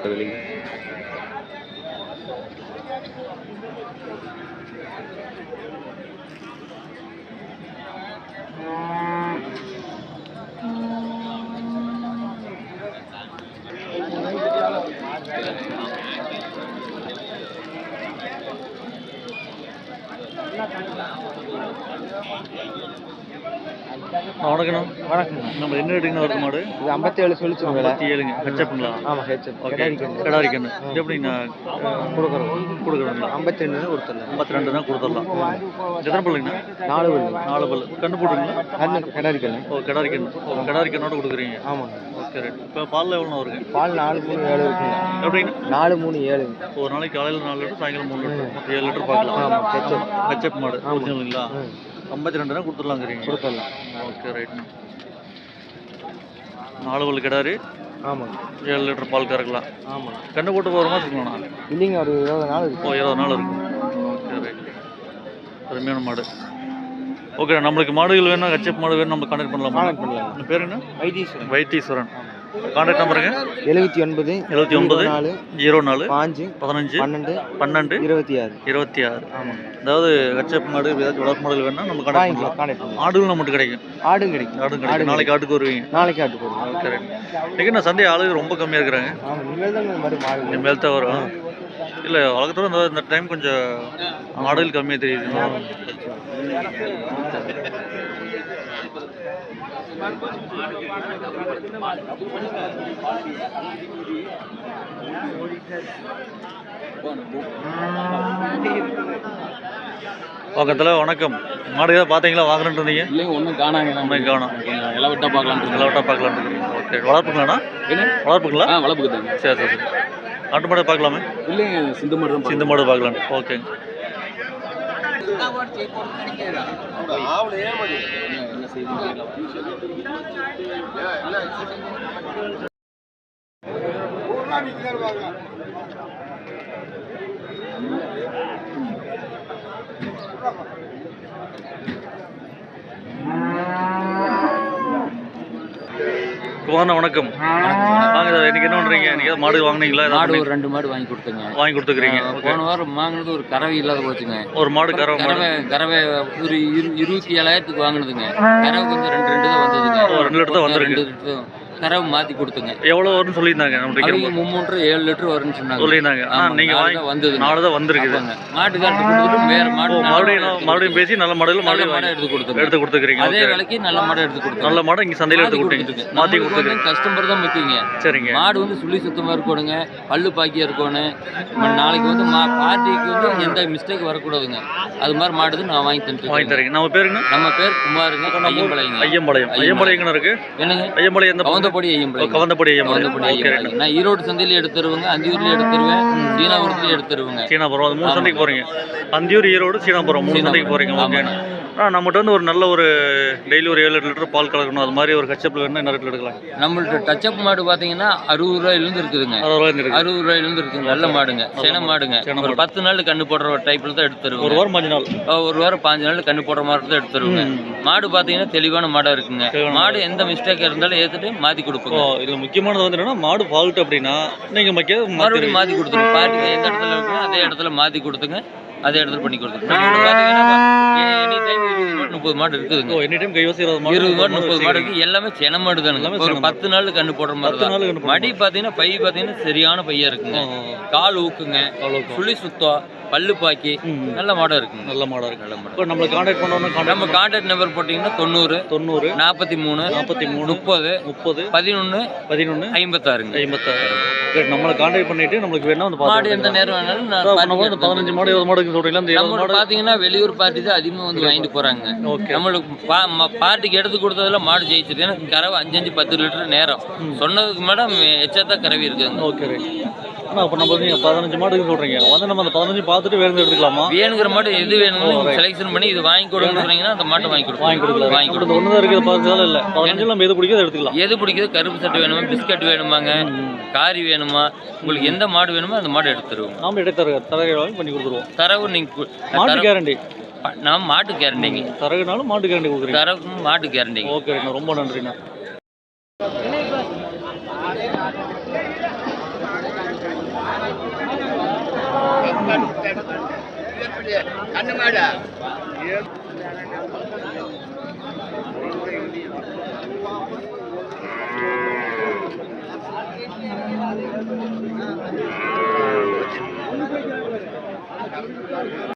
Sterling Thank you. வணக்கண்ணா. வணக்கங்க நம்ம என்ன ரேட்டுங்கண்ணா வருது மாடு? இது ஐம்பத்தேழு சொல்லிச்சு ஐம்பத்தி ஏழுங்க ஹெச்எப்புங்களா ஆமாம் ஹெச்எப் ஓகே. கிடாரி கண்ணு இது எப்படிங்கண்ணா கொடுக்குறோம். கொடுக்குறோங்களா ஐம்பத்தி ரெண்டு கொடுத்துடலாம். ஐம்பத்தி ரெண்டு தான் கொடுத்துடலாம். எத்தனை பல்லுங்கண்ணா? நாலு வழி நாலு பல்லு. கண்ணு போட்டுங்களா கண்ணு கிடாரி கண்ணு ஓ கிடாரி கண்ணு ஓ கிடாரி கண்ணோட கொடுக்குறீங்க. ஆமாங்க. Okay right. இப்போ பாலில் எவ்வளோ வருங்க? பால் நாலு மூணு ஏழு இருக்குங்க. எப்படிங்கண்ணா? நாலு மூணு ஏழுங்க ஒரு நாளைக்கு காலையில் நாலு லிட்டர் சாயங்காலம் மூணு லிட்டர். மொத்தம் ஏழு லிட்டர் பார்க்கலாம் ஆமாம் ஹெச்எப் ஹெச்எப் மாடு. ஒரிஜினலுங்களா ஐம்பத்தி ரெண்டு தான் கொடுத்துடலாங்கிறீங்க. கொடுத்துடலாம். ஓகே ரைட்ண்ணா நாலு பல்லு கிடாரி. ஆமாங்க. ஏழு லிட்டர் பால் கறக்கலாம். ஆமாங்க கண்ணு போட்டு போகிற மாதிரி இல்லைங்க ஒரு இருபது நாள் இருக்கு. ஓ இருபது நாள் இருக்கும் ஓகே ரைட் அருமையான மாடு. ஓகே நம்மளுக்கு மாடுகள் வேணும் ஹெச்எப் மாடு வேணும் நம்ம கான்டாக்ட் பண்ணலாமா? கான்டாக்ட் பண்ணலாம் பேர் என்ன? வைத்தீஸ்வரன். வைத்தீஸ்வரன். கான்டாக்ட் நம்பருங்க எழுபத்தி ஒன்பது எழுபத்தி ஒன்பது நாலு ஜீரோ நாலு பாஞ்சு பதினஞ்சு பன்னெண்டு பன்னெண்டு இருபத்தி ஆறு. இருபத்தி ஆறு. ஆமாங்க. அதாவது ஹெச்எப் மாடு ஏதாச்சும் வளர்ப்பு மாடுகள் வேணும்னா நம்ம கான்டாக்ட் பண்ணலாம். கான்டாக்ட் பண்ணலாம். ஆடுகள் நம்மகிட்ட கிடைக்கும். ஆடும் கிடைக்கும். ஆடும் கிடைக்கும். நாளைக்கு ஆட்டுக்கு வருவீங்க. நாளைக்கு ஆட்டு போடுவோம் ஓகே ரைட் இன்னைக்கு நான் சண்டே ஆளுங்க ரொம்ப கம்மியாக இருக்கிறாங்க. ஆமாம் இனிமேல் தான் வரும். இல்லை வழக்கத்தோட இந்த டைம் கொஞ்சம் ஆடுகள் கம்மியாக தெரியுது. பக்கத்தில் வணக்கம். மாடு ஏதாவது பார்த்தீங்களா வாங்குறேன்னு இருந்தீங்க? இல்லைங்க ஒன்றும் காணாங்க ஒன்றும் காணும். கொஞ்சம் விட்டா பார்க்கலாம் பார்க்கலான்னு இருக்கீங்க. ஓகே வளர்ப்புங்களாண்ணா? என்ன? வளர்ப்புங்களா? ஆ வளர்ப்புக்கு தாங்க சரி சரி சரி. ஆட்டு மாடு பார்க்கலாமே? இல்லைங்க சிந்து மாடு தான் சிந்து மாடு பார்க்கலாம் ஓகேங்க. என்ன செய்யுதுன்னு குமாரண்ணா வணக்கம். வாங்க சார் இன்னைக்கு என்ன பண்ணுறீங்க இன்னைக்கு ஏதாவது மாடு வாங்குனீங்களா? மாடு ஒரு ரெண்டு மாடு வாங்கி கொடுத்துங்க. வாங்கி கொடுத்துக்கிறீங்க. போன வாரம் வாங்கினது ஒரு கறவை இல்லாத போச்சுங்க. ஒரு மாடு கறவை கறவை கறவை ஒரு இரு இருபத்தி ஏழாயிரத்துக்கு வாங்கினதுங்க. கறவை கொஞ்சம் ரெண்டு ரெண்டு தான் வந்ததுங்க. ரெண்டு தான் வந்திருக்கு. ரெண்டு கறவை மாத்தி கொடுத்துங்க. எவ்வளோ வரும்னு சொல்லியிருந்தாங்க நம்மளுக்கு மும்மூன்று ஏழு லிட்டர் வரும்னு சொன்னாங்க. சொல்லியிருந்தாங்க. நீங்கள் வாங்கி தான் வந்ததுங்க. நாலு தான் வந்திருக்குது. மாட்டுக்காரருக்கு கொடுத்துட்டு வேற மாடு மறுபடியும் மறுபடியும் பேசி நல்ல மாடுகள் நல்ல மறுபடியும் மாடை வாங்கி எடுத்து கொடுத்துங்க எடுத்து கொடுத்துக்கிறீங்க. அதே விலைக்கு நல்ல மாடை எடுத்து கொடுத்துங்க நல்ல மாடை இங்கே சந்தையில் எடுத்து கொடுத்தீங்க. மாற்றி கொடுத்துக்கிறீங்க. கஸ்டமர் தான் முக்கியங்க சரிங்க. மாடு வந்து சுழி சுத்தமாக இருக்கணுங்க. பல்லு பாக்கியாக இருக்கணும் நாளைக்கு வந்து மா பார்ட்டிக்கு வந்து எந்த மிஸ்டேக் வரக்கூடாதுங்க. அது மாதிரி மாடு நான் வாங்கி வாங்கி தந்துட்டு தரீங்க. நம்ம பேருங்க? நம்ம பேர் குமாருங்க ஐயம்பாளையம். ஐயம்பாளையம். இருக்கு என்னங்க? ஐயம்பாளையம் எந்த கவுந்தப்படி ஓகே. ரைட் ஐயம்பாளையம் நான் ஈரோடு சந்தையில எடுத்துருவேங்க அந்தியூர்ல எடுத்துருவேன் சீனாபுரத்துல எடுத்துருவேங்க. சீனாபுரம் மூணு சந்தைக்கு போகிறீங்க அந்தியூர் ஈரோடு சீனாபுரம் மூணு சந்தைக்கு போகிறீங்க ஓகே. ஆமாங்க. ஆ நம்மகிட்ட வந்து ஒரு நல்ல ஒரு டெய்லி ஒரு ஏழு லிட்டர் பால் கலக்கணும். அது மாதிரி ஒரு கச்சப்பில் வேணும் என்ன ரேட்டில் எடுக்கலாம் நம்மள்ட்ட டச்சப் மாடு பாத்தீங்கன்னா அறுபது ரூபாயிலிருந்து இருக்குதுங்க. அறுபது ரூபாயிலிருந்து இருக்குங்க நல்ல மாடுங்க. சென மாடுங்க. ஒரு பத்து நாள் கண்ணு போடுற டைப்ல தான் எடுத்து ஒரு வாரம் அஞ்சு நாள். ஒரு வாரம் பாஞ்சு நாள் கண்ணு போடுற மாதிரி தான் எடுத்து தருவோங்க. மாடு பாத்தீங்கன்னா தெளிவான மாடா இருக்குங்க. மாடு எந்த மிஸ்டேக் இருந்தாலும் ஏத்துட்டு மாத்தி ஓ கொடுப்போங்க இதில் முக்கியமானது வந்து என்னன்னா மாடு ஃபால்ட் அப்படின்னா நீங்கள் மறுபடியும் மாத்தி கொடுத்துருங்க. பார்ட்டிக்கு எந்த இடத்துல இருக்கோ அதே இடத்துல மாத்தி கொடுத்துங்க. அதே இடத்துல பண்ணி மாடு முப்பது மாடு இருக்குதுங்க. ஓ எனி டைம் கைவாசி இருபது மாடு இருபது மாடு முப்பது மாடு இருக்கு எல்லாமே சென மாடு தானுங்க ஒரு. பத்து நாள் கண்ணு போடுற மாதிரி தான் மடி பாத்தீங்கன்னா பை பாத்தீங்கன்னா சரியான பையா இருக்குங்க. கால் ஊக்குங்க. சுழி சுத்தம். பல்லு பாக்கி. நல்ல மாடம் இருக்குங்க. நல்ல மாடாக இருக்கு. நல்ல மாடு இப்போ நம்மளை காண்டாக்ட் பண்ணோம்னா நம்ம காண்டாக்ட் நம்பர் போட்டீங்கன்னா தொண்ணூறு தொண்ணூறு நாற்பத்தி மூணு நாற்பத்தி மூணு முப்பது முப்பது பதினொன்று பதினொன்று ஐம்பத்தாறுங்க. ஐம்பத்தாறு. நம்மளை காண்டாக்ட் பண்ணிட்டு நம்மளுக்கு வேணா வந்து மாடு எந்த நேரம் வேணாலும் நம்ம பதினஞ்சு மாடு இருபது மாடுக்கு சொல்றீங்களா? மாடு பாத்தீங்கன்னா வெளியூர் பார்ட்டி தான் அதிகமாக வந்து வாங்கிட்டு போறாங்க. நம்மளுக்கு பார்ட்டிக்கு எடுத்து கொடுத்ததுல மாடு ஜெயிச்சிருக்கு. ஏன்னா கறவை அஞ்சு அஞ்சு பத்து லிட்டர் நேரம். சொன்னதுக்கு மேடம் எச்சா கறவை இருக்குதுங்க ஓகே ஆனால் அப்போ நம்ம நீங்கள் பதினஞ்சு மாடுக்கு சொல்கிறீங்க வந்து நம்ம அந்த பதினஞ்சு பார்த்துட்டு வேறு எடுத்துக்கலாமா? வேணுங்கிற மாடு எது வேணும்னு செலெக்ஷன் பண்ணி இது வாங்கி கொடுக்குறீங்கன்னா அந்த மாட்டை வாங்கி கொடுப்போம் வாங்கி கொடுக்கலாம். வாங்கி இப்போ கொடுப்போம் ஒன்று தான் இருக்குது பதினஞ்சு நாள் இல்லை. பதினஞ்சு நம்ம எது பிடிக்குதோ எடுத்துக்கலாம். எது பிடிக்குது கருப்பு சட்டை வேணுமா பிஸ்கட் வேணுமாங்க காரி வேணுமா உங்களுக்கு எந்த மாடு வேணுமோ அந்த மாடு எடுத்து தருவோம் நாம எடுத்து தர தரகு பண்ணி கொடுத்துருவோம். தரவு நீங்க கு- மாட்டு கேரண்டி நான் மாட்டு கேரண்டிங்க தரகுனாலும் மாட்டு கேரண்டி கொடுக்குறீங்க. தரவுக்கும் மாட்டு கேரண்டிங்க ஓகே ரொம்ப நன்றிண்ணா. கண்ணு மாடா